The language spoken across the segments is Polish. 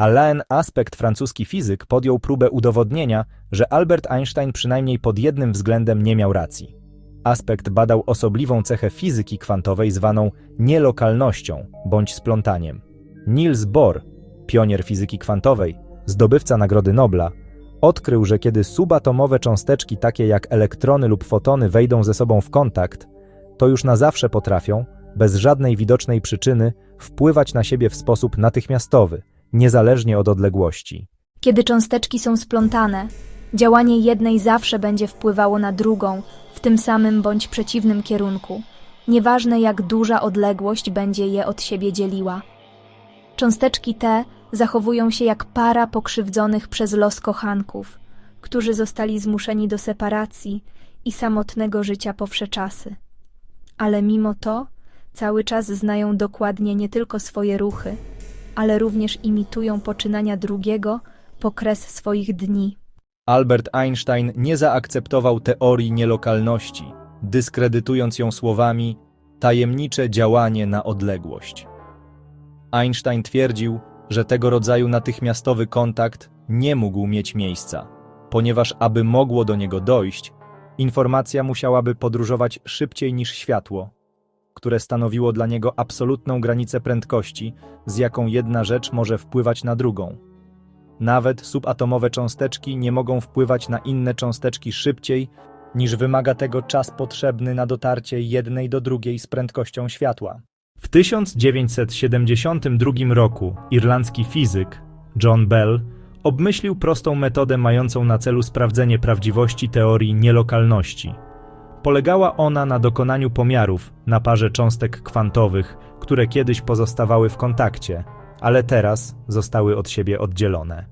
Alain Aspect, francuski fizyk, podjął próbę udowodnienia, że Albert Einstein przynajmniej pod jednym względem nie miał racji. Aspekt badał osobliwą cechę fizyki kwantowej zwaną nielokalnością bądź splątaniem. Niels Bohr, pionier fizyki kwantowej, zdobywca Nagrody Nobla, odkrył, że kiedy subatomowe cząsteczki takie jak elektrony lub fotony wejdą ze sobą w kontakt, to już na zawsze potrafią, bez żadnej widocznej przyczyny, wpływać na siebie w sposób natychmiastowy, niezależnie od odległości. Kiedy cząsteczki są splątane, działanie jednej zawsze będzie wpływało na drugą w tym samym bądź przeciwnym kierunku, nieważne jak duża odległość będzie je od siebie dzieliła. Cząsteczki te zachowują się jak para pokrzywdzonych przez los kochanków, którzy zostali zmuszeni do separacji i samotnego życia po wsze czasy. Ale mimo to cały czas znają dokładnie nie tylko swoje ruchy, ale również imitują poczynania drugiego po kres swoich dni. Albert Einstein nie zaakceptował teorii nielokalności, dyskredytując ją słowami tajemnicze działanie na odległość. Einstein twierdził, że tego rodzaju natychmiastowy kontakt nie mógł mieć miejsca, ponieważ aby mogło do niego dojść, informacja musiałaby podróżować szybciej niż światło, które stanowiło dla niego absolutną granicę prędkości, z jaką jedna rzecz może wpływać na drugą. Nawet subatomowe cząsteczki nie mogą wpływać na inne cząsteczki szybciej, niż wymaga tego czas potrzebny na dotarcie jednej do drugiej z prędkością światła. W 1972 roku irlandzki fizyk John Bell obmyślił prostą metodę mającą na celu sprawdzenie prawdziwości teorii nielokalności. Polegała ona na dokonaniu pomiarów na parze cząstek kwantowych, które kiedyś pozostawały w kontakcie, ale teraz zostały od siebie oddzielone.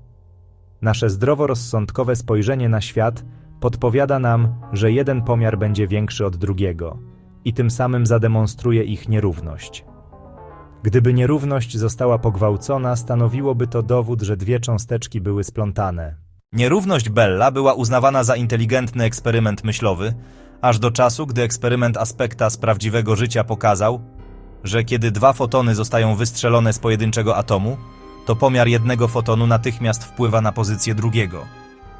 Nasze zdroworozsądkowe spojrzenie na świat podpowiada nam, że jeden pomiar będzie większy od drugiego i tym samym zademonstruje ich nierówność. Gdyby nierówność została pogwałcona, stanowiłoby to dowód, że dwie cząsteczki były splątane. Nierówność Bella była uznawana za inteligentny eksperyment myślowy, aż do czasu, gdy eksperyment aspekta z prawdziwego życia pokazał, że kiedy dwa fotony zostają wystrzelone z pojedynczego atomu, to pomiar jednego fotonu natychmiast wpływa na pozycję drugiego.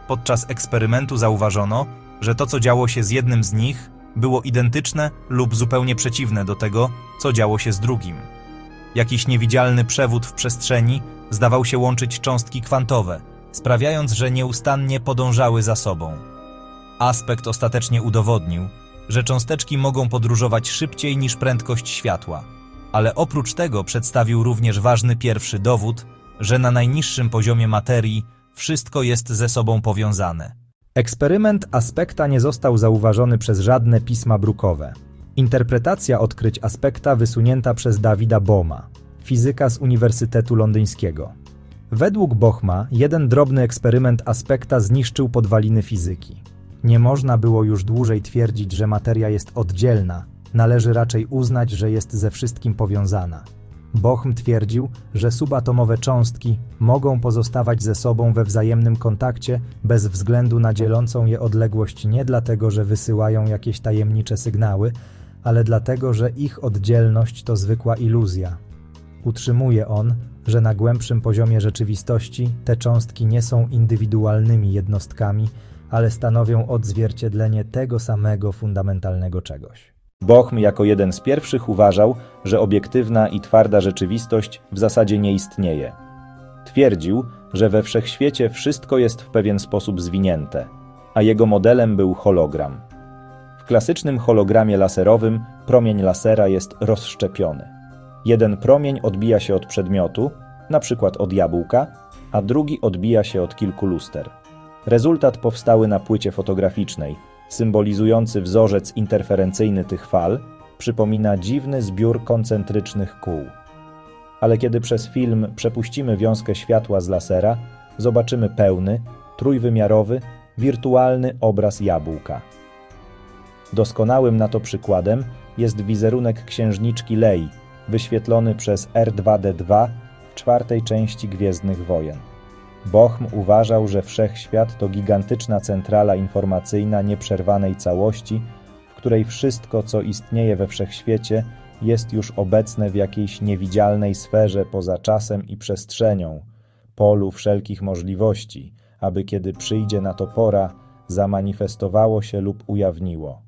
Podczas eksperymentu zauważono, że to, co działo się z jednym z nich, było identyczne lub zupełnie przeciwne do tego, co działo się z drugim. Jakiś niewidzialny przewód w przestrzeni zdawał się łączyć cząstki kwantowe, sprawiając, że nieustannie podążały za sobą. Aspekt ostatecznie udowodnił, że cząsteczki mogą podróżować szybciej niż prędkość światła, ale oprócz tego przedstawił również ważny pierwszy dowód, że na najniższym poziomie materii wszystko jest ze sobą powiązane. Eksperyment aspekta nie został zauważony przez żadne pisma brukowe. Interpretacja odkryć aspekta wysunięta przez Davida Bohma, fizyka z Uniwersytetu Londyńskiego. Według Bohma jeden drobny eksperyment aspekta zniszczył podwaliny fizyki. Nie można było już dłużej twierdzić, że materia jest oddzielna, należy raczej uznać, że jest ze wszystkim powiązana. Bohm twierdził, że subatomowe cząstki mogą pozostawać ze sobą we wzajemnym kontakcie bez względu na dzielącą je odległość nie dlatego, że wysyłają jakieś tajemnicze sygnały, ale dlatego, że ich oddzielność to zwykła iluzja. Utrzymuje on, że na głębszym poziomie rzeczywistości te cząstki nie są indywidualnymi jednostkami, ale stanowią odzwierciedlenie tego samego fundamentalnego czegoś. Bohm jako jeden z pierwszych uważał, że obiektywna i twarda rzeczywistość w zasadzie nie istnieje. Twierdził, że we wszechświecie wszystko jest w pewien sposób zwinięte, a jego modelem był hologram. W klasycznym hologramie laserowym promień lasera jest rozszczepiony. Jeden promień odbija się od przedmiotu, na przykład od jabłka, a drugi odbija się od kilku luster. Rezultat powstały na płycie fotograficznej, symbolizujący wzorzec interferencyjny tych fal, przypomina dziwny zbiór koncentrycznych kół. Ale kiedy przez film przepuścimy wiązkę światła z lasera, zobaczymy pełny, trójwymiarowy, wirtualny obraz jabłka. Doskonałym na to przykładem jest wizerunek księżniczki Lei, wyświetlony przez R2D2 w czwartej części Gwiezdnych Wojen. Bohm uważał, że wszechświat to gigantyczna centrala informacyjna nieprzerwanej całości, w której wszystko, co istnieje we wszechświecie, jest już obecne w jakiejś niewidzialnej sferze poza czasem i przestrzenią, polu wszelkich możliwości, aby kiedy przyjdzie na to pora, zamanifestowało się lub ujawniło.